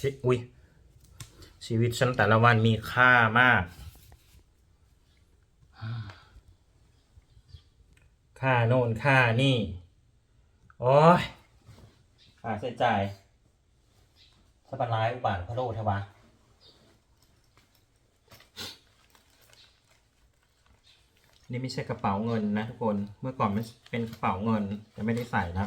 ชีอุ้ยชีวิตฉันแต่ละวันมีค่ามาก ค่าโน่นค่านี่ โอ้ยค่าใช้จ่ายสปันร้ายอุบาทพระโลทวะนี่ไม่ใช่กระเป๋าเงินนะทุกคน เมื่อก่อนมันเป็นกระเป๋าเงิน แต่ไม่ได้ใส่นะ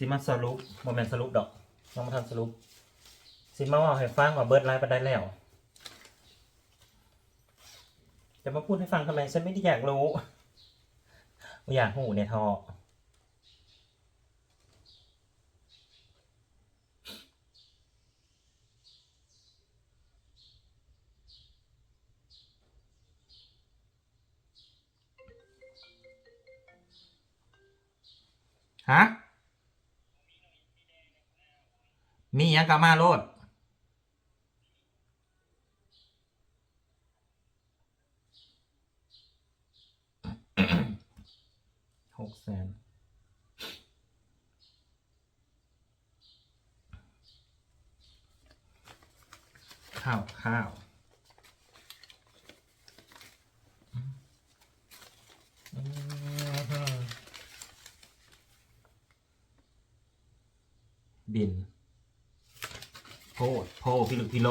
สิมาสรุปโมเมนต์สรุปดอกยังไม่ทันสรุปสิมาว่าให้ฟังว่าเบิร์ดไลน์ไปได้แล้วจะมาพูดให้ฟังทำไมฉันไม่ได้อยากรู้ อยากหูเนี่ยทอฮะ มีหยังกะมาโลดหกแสนข้าวข้าวอืมบิน โพดโพพิลุพิโล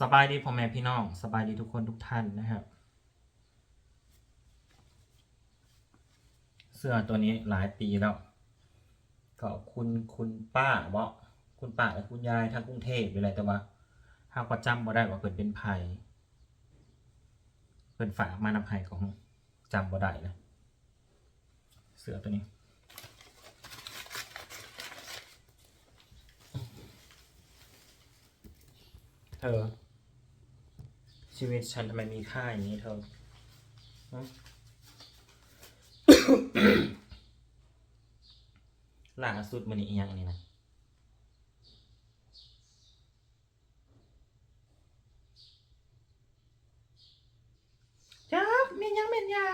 สบายดีพ่อแม่พี่น้อง สบายดีทุกคนทุกท่านนะครับ เสื้อตัวนี้หลายปีแล้วขอบคุณคุณป้าเบาะคุณป้าและคุณยายทางกรุงเทพหรืออะไรแต่ว่าห้าก็จำบ่ได้ว่าเกิดเป็นไผ่เป็นฝากมานำไผ่ของจำบ่ได้นะเสื้อตัวนี้ เธอ ชีวิตฉันทำไมมีค่าอย่างนี้เธอฮะล่าสุดมันนี่อีหยังนี่นะจ้ามียังเป็นยา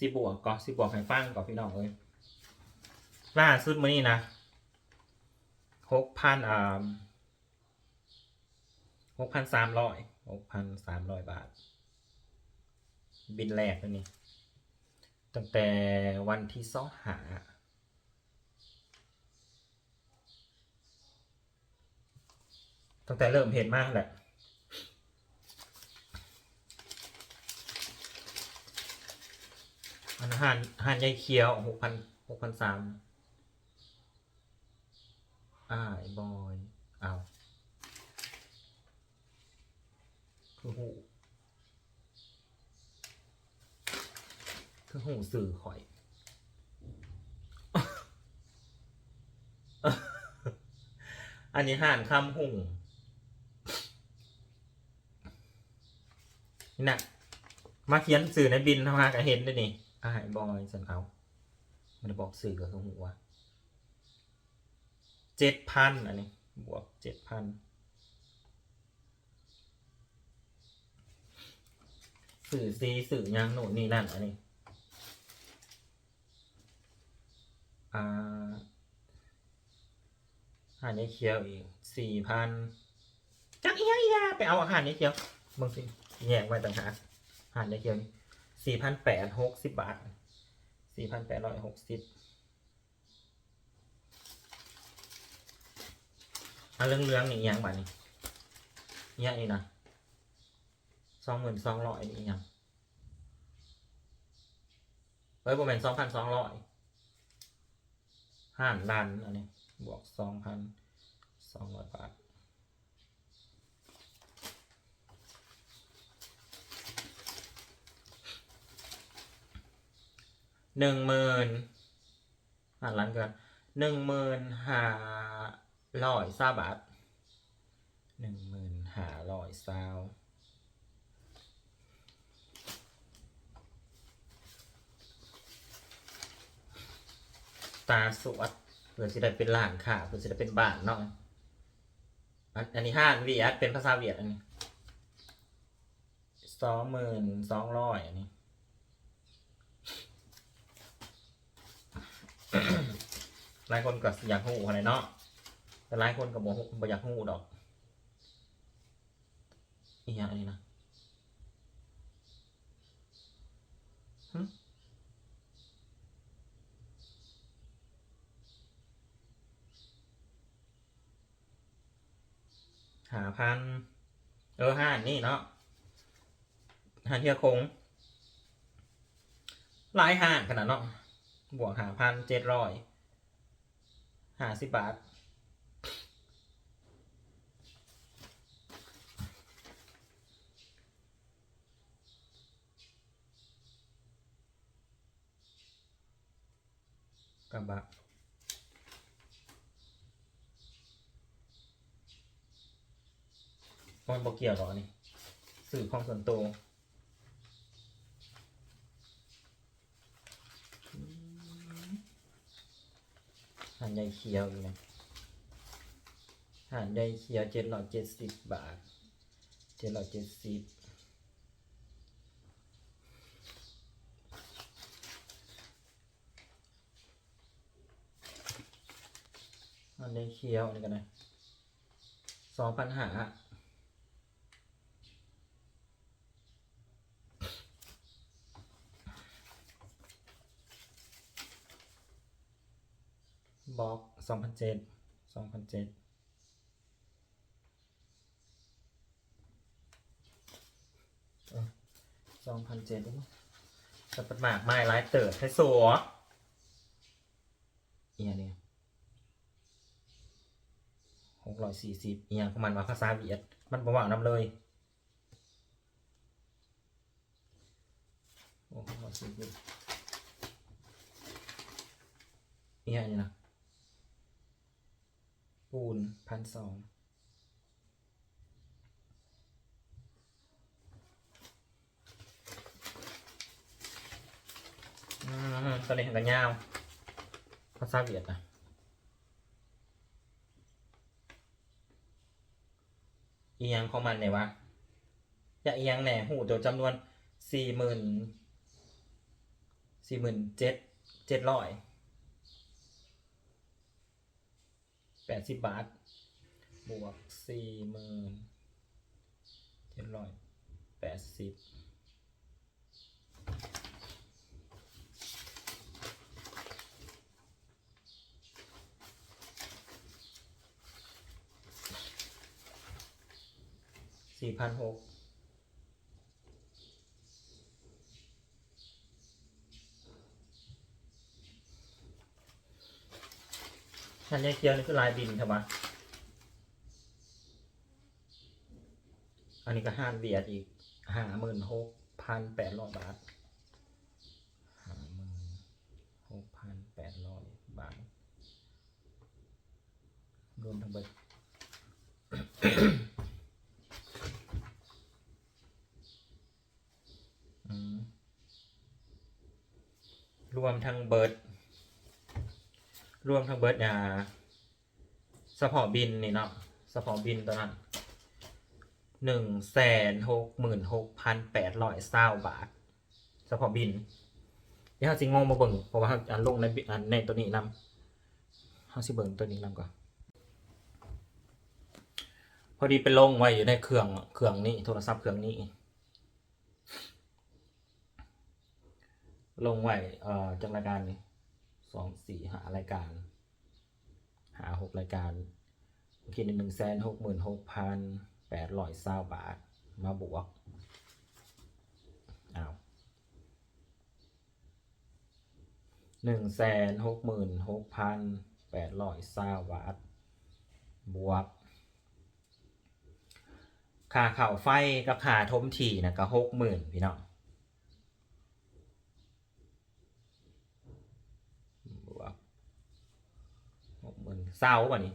สิบวกก่อนสิบวกให้ฟังก่อนพี่น้องเอ้ยล่าสุดมันนี่นะหกพันอ่าหกพันสามร้อยหกพันสามร้อยบาท บินแรกเลยนี่ตั้งแต่วันที่สองหาตั้งแต่เริ่มเห็นมากแหละ อันหันหันยายเคียวหกพันหกพันสามอ่าไอ้บอยเอาคือหูคือหูสื่อข่อย อันนี้ห่านคำหุ่งนี่นะมาเขียนสื่อในบินทำมาก็เห็นด้วยนี่ อาไอ้บอยสันเอา มันบอกสื่อกับเขาหัวเจ็ดพันอันนี้ บวกเจ็ดพันสื่อซีสื่อยังโน่นนี่นั่นอันนี้ อ่าอาหารในเคียวอีกสี่พันจักอียังอียังไปเอาอาหารในเคียวมึงสิแยกไว้ต่างหากอาหารในเคียวนี่ สี่พันแปดหกสิบบาทสี่พันแปดร้อยหกสิบเอาเรื่องเรื่องนี่ยังบ้านี้เนี่ยนี่นะสองหมื่นสองร้อยนี่ยังเอ้ยประมาณสองพันสองร้อยห้านดันอันนี้บวกสองพันสองร้อยบาท หนึ่งหมื่นอ่านร้านกันหนึ่งหมื่นห้าร้อยซาบาทหนึ่งหมื่นห้าร้อยซาวตาสวดเพื่อสิได้เป็นหลานค่ะเพื่อสิได้เป็นบ้านเนาะอันอันนี้ห้านเวียดเป็นภาษาเวียดอันนี้สองหมื่นสองร้อยอันนี้ หลายคนก็อยากหูอะไรเนาะแต่หลายคนก็บอกบ่อยากหูดอกอีกอย่างอันนี้นะหาพันเออห้านนี่เนาะห้านเทียคงหลายห้านขนาดเนาะ บวกหาพันเจ็ดร้อยหาสิบบาทกระบะมันบอกเกี่ยวหรอนี่ สื่อความส่วนตัวหันใยเขียวอีกนะหันใดเขียวเจ็ดร้อยเจ็ดสิบบาทเจ็ดร้อยเจ็ดสิบหันใยเขียวอันนี้กันนะสองพันหา บอกสองพันเจ็ดสองพันเจ็ดสองพันเจ็ดจะเป็นหมากไม้ร้ายเติร์ดให้สัวเอียเนี่ยหกร้อยสี่สิบเอียของมันว่าภาษาเวียด มันบอกว่านำเลยโอ้หกร้อยสี่สิบเอียนี่นะ ปูนพันสองตอนนี้เห็นกันยาวภาษาเวียดนะเอียงของมันเนี่ยวะจะเอียงแหน่หูตัวจำนวนสี่หมื่นสี่หมื่นเจ็ดเจ็ดร้อย แปดสิบบาท บวกสี่หมื่นเจ็ดร้อยแปดสิบสี่พันหก ชั้นยาเคียวนี่คือลายบินใช่ปะอันนี้ก็ห้าเบียดอีกห้าหมื่นหกพันแปดร้อยบาทห้าหมื่นหกพันแปดร้อยบาท รวมทั้งเบิดรวมทั้งเบิร์ด รวมทั้งเบิร์ดอ่าสปอร์บินนี่เนาะสปอร์บินตัวนั้นหนึ่งแสนหกหมื่นหกพันแปดร้อยเศร้าบาทเฉพาะบินเดี๋ยวเราสิงงมาเบิ่งเพราะว่าเราจะลงในอันในตัวนี้นำเราสิเบิ่งตัวนี้นำก่อนพอดีไปลงไว้อยู่ในเครื่องเครื่องนี้โทรศัพท์เครื่องนี้ ลงไว้เอ่อจังรายการนี้ สองสี่หารายการ หาหกรายการโอเคหนึ่งแสนหกหมื่นหกพันแปดร้อยเศร้าบาท มาบวกเอาหนึ่งแสนหกหมื่นหกพันแปดร้อยเศร้าบาท บวกค่าข่าไฟกับค่าทมถี่นะก็หกหมื่นพี่น้อง บวกหกหมื่น เศร้าป่ะนี่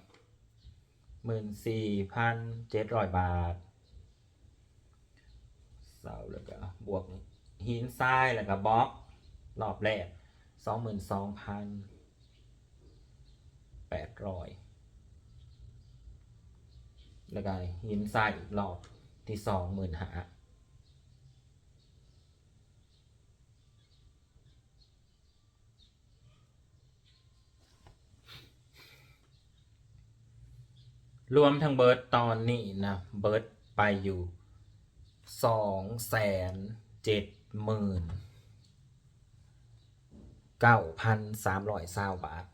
หมื่นสี่พันเจ็ดร้อยบาทเศร้าแล้วก็บวกหินทรายแล้วก็บล็อกรอบแรกสองหมื่นสองพันแปดร้อยแล้วก็หินทรายอีกรอบที่สองหมื่นห้า รวมทั้งเบิร์ดตอนนี้นะเบิร์ดไปอยู่สองแสนเจ็ดหมื่นเก้าพันสามร้อยเศร้าบาท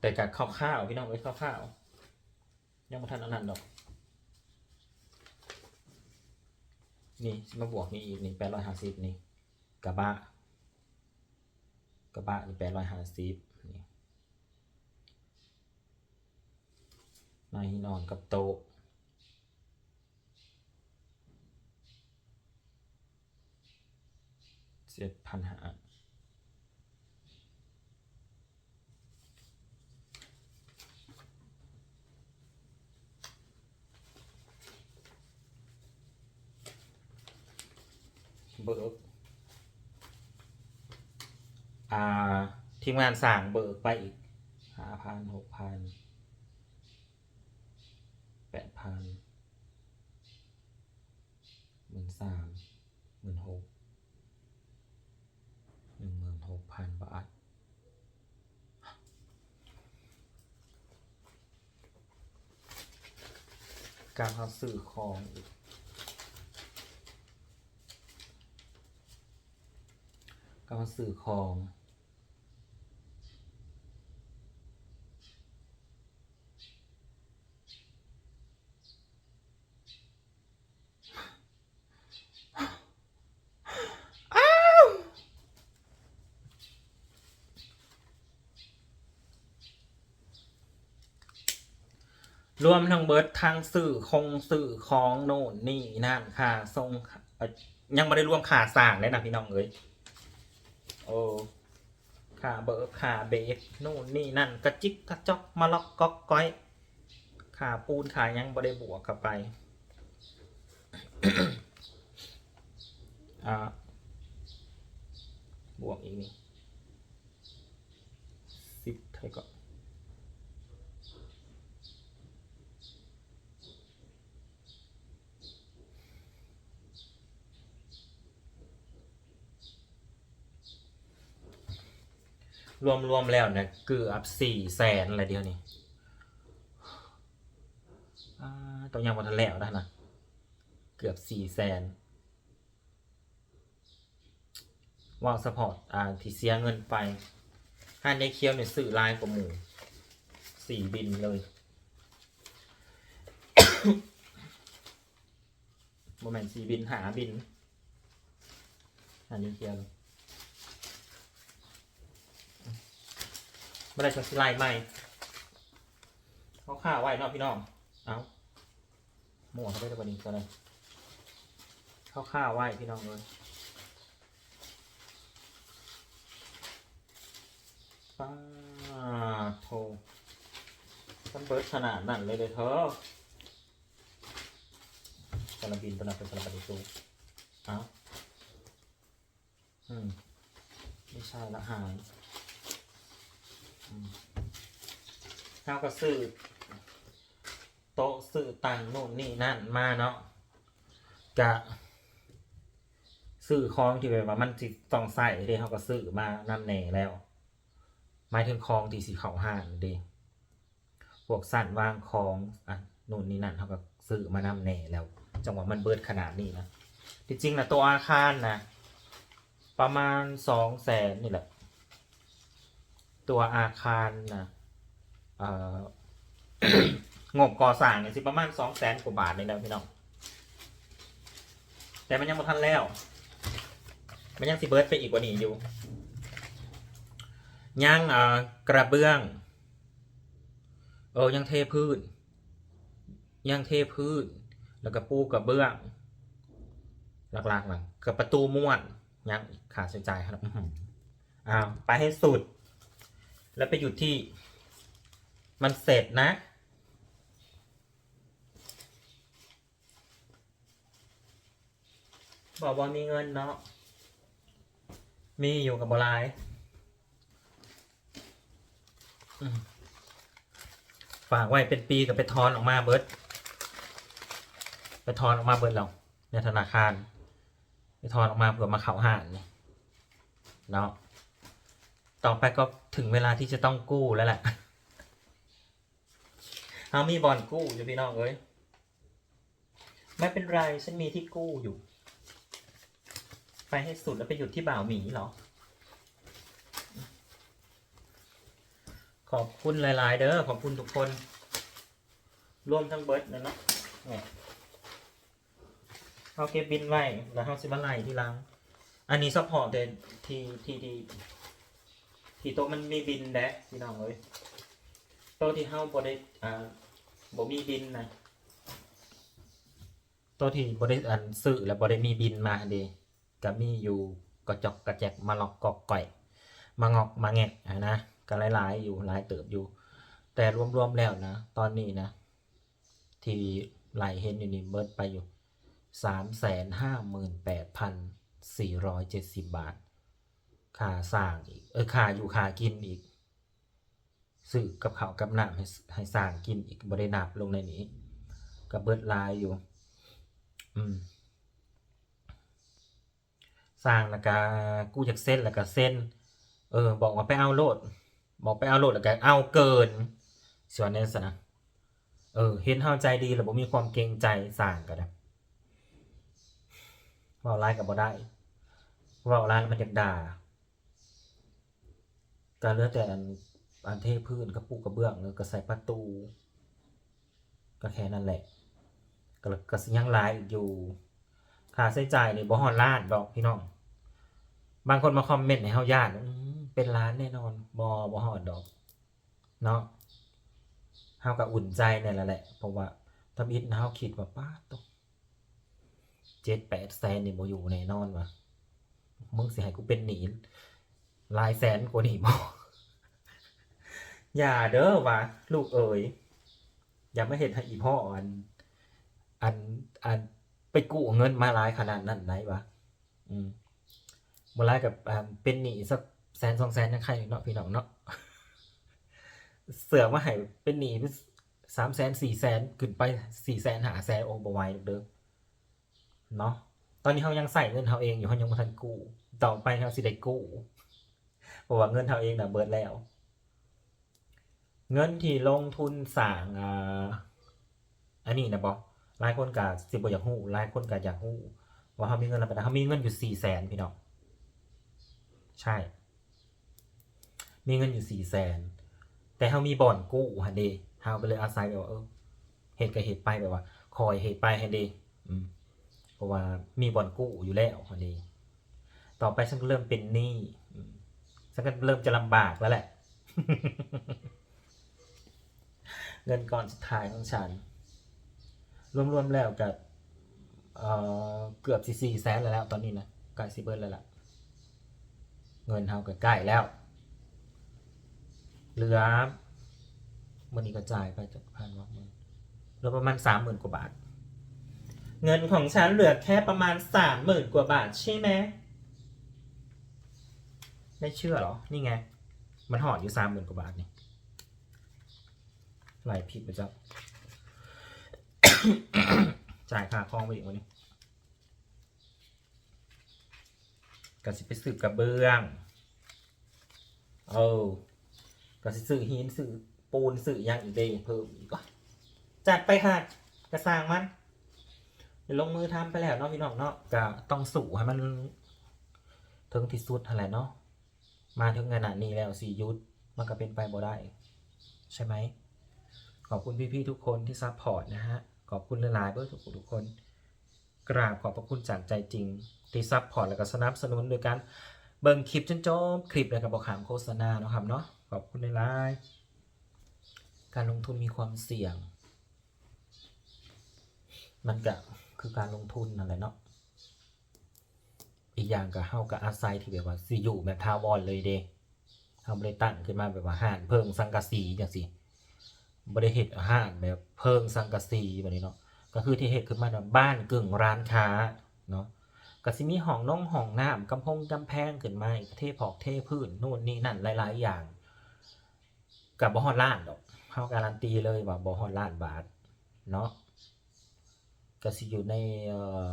แต่กับข้าวๆพี่น้องไว้ข้าวๆยังไม่ทันอันนั้นดอก นี่มาบวกนี่อีกนี่แปดร้อยห้าสิบนี่กระบะ กระบะนี่แปดร้อยห้าสิบนี่นายนอนกับโต๊ะเจ็ดพันห้าเบิก อ่า ทีมงานสั่งเบิกไปอีกห้าพันหกพันแปดพันหมื่นสามหมื่นหกหนึ่งหมื่นหกพันบาทการทำสื่อของอีกการมาสื่อของ รวมทั้งเบิร์ดทางสื่อคงสื่อของโน่นนี่นั่นค่ะทรงยังไม่ได้รวมขาสร้างเลยนะพี่น้องเอ้ยโอ้ขาเบิร์ดขาเบสโน่นนี่นั่นกระจิกกระจอกมาล็อกก๊อกก้อยขาปูนขายังไม่ได้บวกเข้าไปอ่าบวกอีกนี่สิบเท่าก็ รวมรวมแล้วเนี่ยเกือบสี่แสนอะไรเดียวนี่อ่าต้องยังวันทันแล้วนะนะเกือบสี่แสนว่าสปอร์ตอ่าที่เสียเงินไปห้านยายเคียวเนี่ยสื่อไลน์กว่าหมู่สี่บินเลยโมเมนต์สี่บินหาบินห้านยายเคียวเลย ไม่ได้ชนสิไลใหม่เขาข่าไว้เนาะพี่น้อง เอาหมวกเขาไปตะวันนี้ก็เลยเขาข่าไว้พี่น้องเลยป้าโทมันเบิร์ดขนาดนั้นเลยเลยเธอสารบินตัวนั้นเป็นสารบินสูเอาอืม ไม่ใช่ละหาย ข้าก็ซื้อโต๊ะซื้อตังโน่นนี่นั่นมาเนาะกะซื้อของที่แบบว่ามันจิต้องใส่เด้เขาก็ซื้อมานำแหน่แล้วหมายถึงของที่สีเขาห่านเด้พวกสั่นวางของอะนู่นนี่นั่นเขาก็ซื้อมานำแหน่แล้ว จังหวะมันเบิดขนาดนี้นะที่จริงนะตัวอาคารนะประมาณสองแสนนี่แหละ ตัวอาคารนะเองบก่อสร้างเนี่ยสิประมาณสองแสนกว่าบาทนี่แหล้วพี่น้อง แต่มันยังไม่ทันแล้ว มันยังสิเบิร์ดไปอีกกว่านี้อยู่ยังกระเบื้อง เออยังเทพื้นยังเทพื้นแล้วก็ปูกระเบื้อง หลักๆนะกับประตูม้วนยังขาดใช้จ่ายครับอ้าวไปให้สุด แล้วไปหยุดที่ มันเสร็จนะ บอกว่ามีเงินเนาะ มีอยู่กับบลายอืมฝากไว้เป็นปีกับไปทอนออกมาเบิร์ดไปทอนออกมาเบิร์ดเราในธนาคาร ไปทอนออกมาเพื่อมาเขาหานเนาะ ต่อไปก็ถึงเวลาที่จะต้องกู้แล้วแหละเอามีบอลกู้อยู่พี่น้องเอ้ยไม่เป็นไรฉันมีที่กู้อยู่ ไปให้สุดแล้วไปหยุดที่บ่าวหมีเหรอ ขอบคุณหลาย ๆ เด้อขอบคุณทุกคน รวมทั้งเบิร์ดนะเนาะเอาเก็บบินไว้แล้วเอาสิมาไลที่หลังอันนี้ซัพพอร์ตเดนทีทีที ที่โต๊ะมันมีบินแดะพี่น้องเอ้ยโต๊ะที่เฮาบ่ได้อ่าบ่มีบินนะโต๊ะที่บ่ได้อันซื้อแล้วบ่ได้มีบินมาเด้ก็มีอยู่กระจอกกระแจกมาหลอกกอกก่อย มางอกมาแงะอะนะก็หลายๆอยู่หลายเติบอยู่ แต่รวมๆแล้วนะ ตอนนี้นะ ที่ไหลเห็นอยู่นี่เบิดไปอยู่สามแสนห้าหมื่นแปดพันสี่ร้อยเจ็ดสิบบาท ค่าสร้างอีกเออค่าอยู่ค่ากินอีกซื้อกับเขากับน้ำให้ให้สร้างกินอีกบริณาบลงในนี้ก็เบิดลายอยู่ อืมสร้างแล้วก็กู้จากเส้นแล้วก็เส้น เออ บอกว่าไปเอาโลด บอกไปเอาโลดแล้วก็เอาเกินส่วนนี้สนะเออเห็นเข้าใจดีแล้วบ่มีความเกรงใจสร้างกันนะเว่าไล่กับบ่ได้ว่าไล่แล้วมันจะด่า รเลือกแต่อันอันเทพื้นกระปุกกระเบื้องเลยก็ใส่ประตู ก็แค่นั้นแหละก็ก็สิยังหลายอยู่ค่าใช้จ่ายนี่บ่ฮอดล้านดอกพี่น้อง บางคนมาคอมเมนต์ในเฮาย่านอื้อเป็นล้านแน่นอนบ่บ่ฮอดดอก เนาะเฮาก็อุ่นใจเนี่ยแหละแหละเพราะว่าทำอิฐเฮาคิดว่าป้าตกเจ็ดแปดแสนนี่บ่อยู่แน่นอนว่ะมึงสิให้กูเป็นหนีลายแสนกว่านี่บ่ อย่าเด้อวะลูกเอ๋ยอย่ามาเห็นให้อีพ่ออัน อันอันไปกู้เงินมาหลายขนาดนั้นไหนวะอืมบ่หลายกับเป็นหนี้สักแสนสองแสนยังใครเนาะพี่น้องเนาะเสือมาให้เป็นหนี้สามแสนสี่แสนขึ้นไปสี่แสนหาแสนโอ้บวหรอกเด้อเนาะตอนนี้เขายังใส่เงินเขาเองอยู่เขายังบ่ทันกู้ต่อไปเขาสิได้กู้เพราะว่าเงินเขาเองน่ะเบิดแล้ว เงินที่ลงทุนสร้างอ่าอันนี้นะบอหลายคนก็สิบ่อยากฮู้หลายคนก็อยากฮู้ว่าเขามีเงินแล้วปานใดเขามีเงินอยู่สี่แสนพี่น้องใช่ มีเงินอยู่สี่แสนแต่เขามีบ่อนกู้ฮันเดเขาก็เลยอาศัยแบบว่าเออเหตุกับเหตุไปแบบว่า คอยเหตุไปฮันเดอืมเพราะว่ามีบ่อนกู้อยู่แล้วฮันเดต่อไปฉันก็เริ่มเป็นหนี้ฉันก็เริ่มจะลำบากแล้วแหละ เงินก้อนสุดท้ายของฉัน รวมๆแล้วกับเเกือบสี่แสนแล้วแล้วตอนนี้นะใกล้สิเบิร์แล้วล่ะ เงินเฮาก็ใกล้แล้ว เหลือมันนี้ก็จ่ายไปจากพันว่ามันเหลือประมาณสามหมื่นกว่าบาท เงินของฉันเหลือแค่ประมาณสามหมื่นกว่าบาทใช่ไหมไม่เชื่อหรอ นี่ไง มันหอดอยู่สามหมื่นกว่าบาทนี่ ไหลผิดไปจ้ะจ่ายค่าคลองไปอีกวันนี้ก็สิไปสืบกระเบื้อง เออก็สิซื้อหินซื้อปูนซื้อหยังอีกเดงเพิ่มอีกก็จัดไปค่ะกระสางมันเดี๋ยวลงมือทำไปแล้วเนาะพี่น้องเนาะก็ต้องสู่ให้มันถึงที่สุดอะไรเนาะมาถึงขนาดนี้แล้วสิหยุดมันก็เป็นไปบ่ได้ ใช่ไหม ขอบคุณพี่ๆทุกคนที่ซัพพอร์ตนะฮะ ขอบคุณหลายๆเพื่อทุกคนทุกคน กราบขอบพระคุณจากใจจริง ที่ซัพพอร์ตและก็สนับสนุนโดยการเบิ่งคลิปจนจบคลิปแล้วก็บอกขามโฆษณาเนาะครับเนาะขอบคุณหลายๆการลงทุนมีความเสี่ยง มันก็คือการลงทุนนั่นแหละเนาะอีกอย่างก็เฮาก็อาศัยที่แบบว่าสิอยู่แบบทาวรเลยเด้เฮาบ่ได้ตั้งขึ้นมาแบบว่าห่านเพิ่งสังกะสีจังซี่ บ่ได้เฮ็ดอาหารแบบเพิงสังกะสีแบบนี้เนาะก็คือที่เหตุขึ้นมาบบบ้านกึ่งร้านค้าเนาะก็สิมีห้องน้องห้องน้ำกำพงกำแพงขึ้นมาอีกเทพอกเทพื้นนู่นนี่นั่นหลาย ๆ อย่างกับบ่ฮอดล้านดอกเฮาการันตีเลยว่าบ่ฮอดล้านบาทเนาะก็สิอยู่ในเอ่อ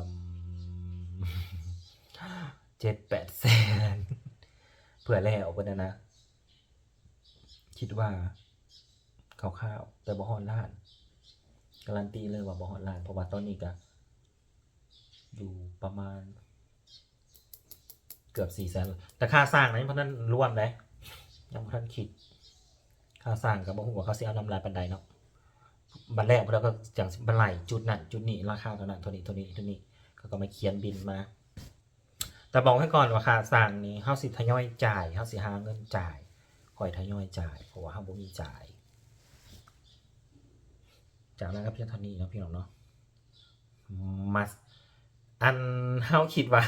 เจ็ดแปดแสนเผื่อแล้วเพิ่นนะนะ คิดว่า คร่าวๆแต่บ่ฮอดล้าน การันตีเลยว่าบอฮอดล้านเพราะว่าตอนนี้ก็อยู่ประมาณ เกือบสี่แสนแต่ค่าสร้างนั้นเพราะนั้นรวมเลยยังบ่ทันคิดค่าสร้างกับบ่ฮู้ว่าเขาสิเอานำลายปันใดเนาะบันแรกแล้วก็จังบันไหลจุดนั้นจุดนี้ราคาเท่านั้นเท่านี้เท่านี้เท่านี้เขาก็มาเขียนบินมา แต่บอกให้ก่อนว่าค่าสร้างนี้เฮาสิทยอยจ่ายเฮาสิหาเงินจ่ายคอยทยอยจ่ายเพราะว่าเฮาบ่มีจ่าย จากนั้นก็เพียงเท่านี้เนาะพี่น้องเนาะมาอันเฮาคิดว่า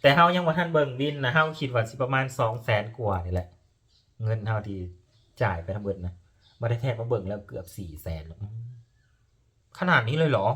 แต่เฮายังว่าท่านเบิ่งบินนะเฮาคิดว่าสิประมาณสองแสนกว่านี่แหละ เงินเฮาที่จ่ายไปทั้งเบิดนะมาได้แทกมาเบิ่งแล้วเกือบสี่แสนขนาดนี้เลยเหรอ